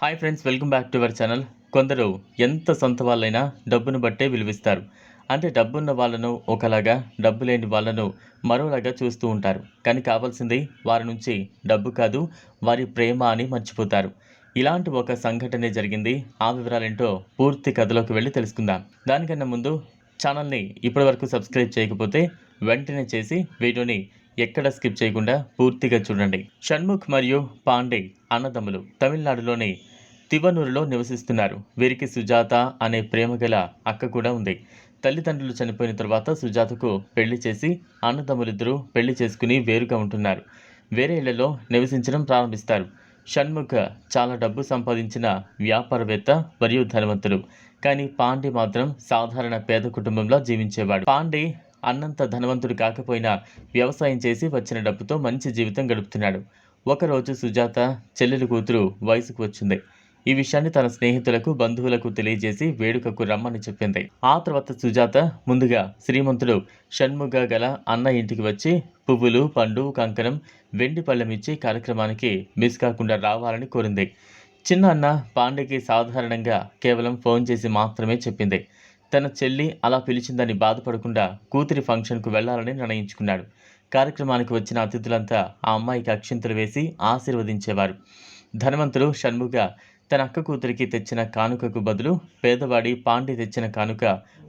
Hi friends welcome back to our channel కొందరు ఎంత సొంత వాళ్ళైనా డబ్బును బట్టే విలువిస్తారు. అంటే డబ్బున్న వాళ్ళను ఒకలాగా డబ్బు లేని వాళ్ళను మరోలాగా చూస్తూ ఉంటారు. కానీ కావాల్సింది వారి నుంచి డబ్బు కాదు వారి ప్రేమ అని మర్చిపోతారు. ఇలాంటి ఒక సంఘటనే జరిగింది. ఆ వివరాలేంటో పూర్తి కథలోకి వెళ్ళి తెలుసుకుందాం. దానికన్నా ముందు ఛానల్ని ఇప్పటివరకు సబ్స్క్రైబ్ చేయకపోతే వెంటనే చేసి వీడియోని ఎక్కడ స్కిప్ చేయకుండా పూర్తిగా చూడండి. షణ్ముఖ్ మరియు పాండే అన్నదమ్ములు తమిళనాడులోని తివనూరులో నివసిస్తున్నారు. వీరికి సుజాత అనే ప్రేమగల అక్క కూడా ఉంది. తల్లిదండ్రులు చనిపోయిన తర్వాత సుజాతకు పెళ్ళి చేసి అన్నదమ్ములిద్దరూ పెళ్ళి చేసుకుని వేరుగా ఉంటున్నారు. వేరే ఇళ్ళలో నివసించడం ప్రారంభిస్తారు. షణ్ముఖ చాలా డబ్బు సంపాదించిన వ్యాపారవేత్త మరియు ధనవంతుడు కానీ పాండే మాత్రం సాధారణ పేద కుటుంబంలో జీవించేవాడు. పాండే అన్నంత ధనవంతుడు కాకపోయినా వ్యవసాయం చేసి వచ్చిన డబ్బుతో మంచి జీవితం గడుపుతున్నాడు. ఒకరోజు సుజాత చెల్లెలు కూతురు వయసుకు వచ్చింది. ఈ విషయాన్ని తన స్నేహితులకు బంధువులకు తెలియజేసి వేడుకకు రమ్మని చెప్పింది. ఆ తర్వాత సుజాత ముందుగా శ్రీమంతుడు షణ్ముగ గల అన్న ఇంటికి వచ్చి పువ్వులు పండు కంకణం వెండి పళ్ళెం ఇచ్చి కార్యక్రమానికి మిస్ కాకుండా రావాలని కోరింది. చిన్న అన్న పాండేకి సాధారణంగా కేవలం ఫోన్ చేసి మాత్రమే చెప్పింది. తన చెల్లి అలా పిలిచిందని బాధపడకుండా కూతురి ఫంక్షన్కు వెళ్ళాలని నిర్ణయించుకున్నాడు. కార్యక్రమానికి వచ్చిన అతిథులంతా ఆ అమ్మాయికి అక్షింతలు వేసి ఆశీర్వదించేవారు. ధనవంతుడు షణ్ముగ తన అక్క కూతురికి తెచ్చిన కానుకకు బదులు పేదవాడి పాండే తెచ్చిన కానుక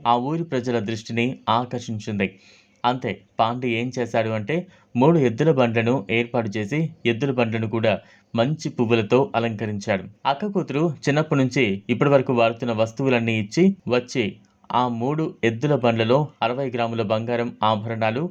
ఆ ఊరి ప్రజల దృష్టిని ఆకర్షించింది. అంతే పాండి ఏం చేశాడు అంటే మూడు ఎద్దుల బండ్లను ఏర్పాటు చేసి ఎద్దుల బండ్లను కూడా మంచి పువ్వులతో అలంకరించాడు. అక్క కూతురు చిన్నప్పటి నుంచి ఇప్పటి వరకు వాడుతున్న వస్తువులన్నీ ఇచ్చి వచ్చి ఆ మూడు ఎద్దుల బండ్లలో అరవై గ్రాముల బంగారం ఆభరణాలు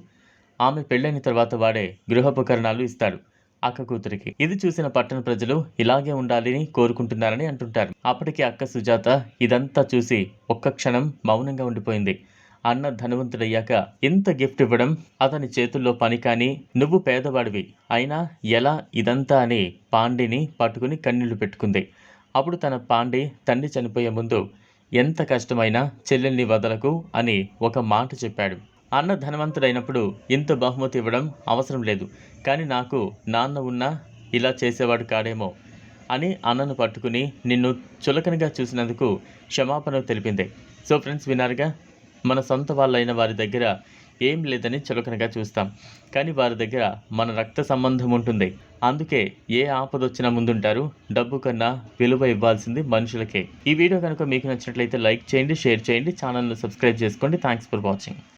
ఆమె పెళ్ళైన తర్వాత వాడే గృహోపకరణాలు ఇస్తాడు అక్క కూతురికి. ఇది చూసిన పట్టణ ప్రజలు ఇలాగే ఉండాలని కోరుకుంటున్నారని అంటుంటారు. అప్పటికి అక్క సుజాత ఇదంతా చూసి ఒక్క క్షణం మౌనంగా ఉండిపోయింది. అన్న ధనవంతుడయ్యాక ఇంత గిఫ్ట్ ఇవ్వడం అతని చేతుల్లో పని కానీ నువ్వు పేదవాడివి. అయినా ఎలా ఇదంతా అని పాండిని పట్టుకుని కన్నీళ్ళు పెట్టుకుంది. అప్పుడు తన పాండి తండ్రి చనిపోయే ముందు ఎంత కష్టమైనా చెల్లెల్ని వదలకు అని ఒక మాట చెప్పాడు. అన్న ధనవంతుడైనప్పుడు ఇంత బహుమతి ఇవ్వడం అవసరం లేదు. కానీ నాకు నాన్న ఉన్నా ఇలా చేసేవాడు కాడేమో అని అన్నను పట్టుకుని నిన్ను చులకనగా చూసినందుకు క్షమాపణ తెలిపింది. సో ఫ్రెండ్స్ విన్నారుగా? మన సొంత వాళ్ళైన వారి దగ్గర ఏం లేదని చులకనగా చూస్తాం. కానీ వారి దగ్గర మన రక్త సంబంధం ఉంటుంది. అందుకే ఏ ఆపద వచ్చినా ముందుంటారు. డబ్బు కన్నా విలువ ఇవ్వాల్సింది మనుషులకే. ఈ వీడియో కనుక మీకు నచ్చినట్లయితే లైక్ చేయండి షేర్ చేయండి ఛానల్ను సబ్స్క్రైబ్ చేసుకోండి. Thanks for watching.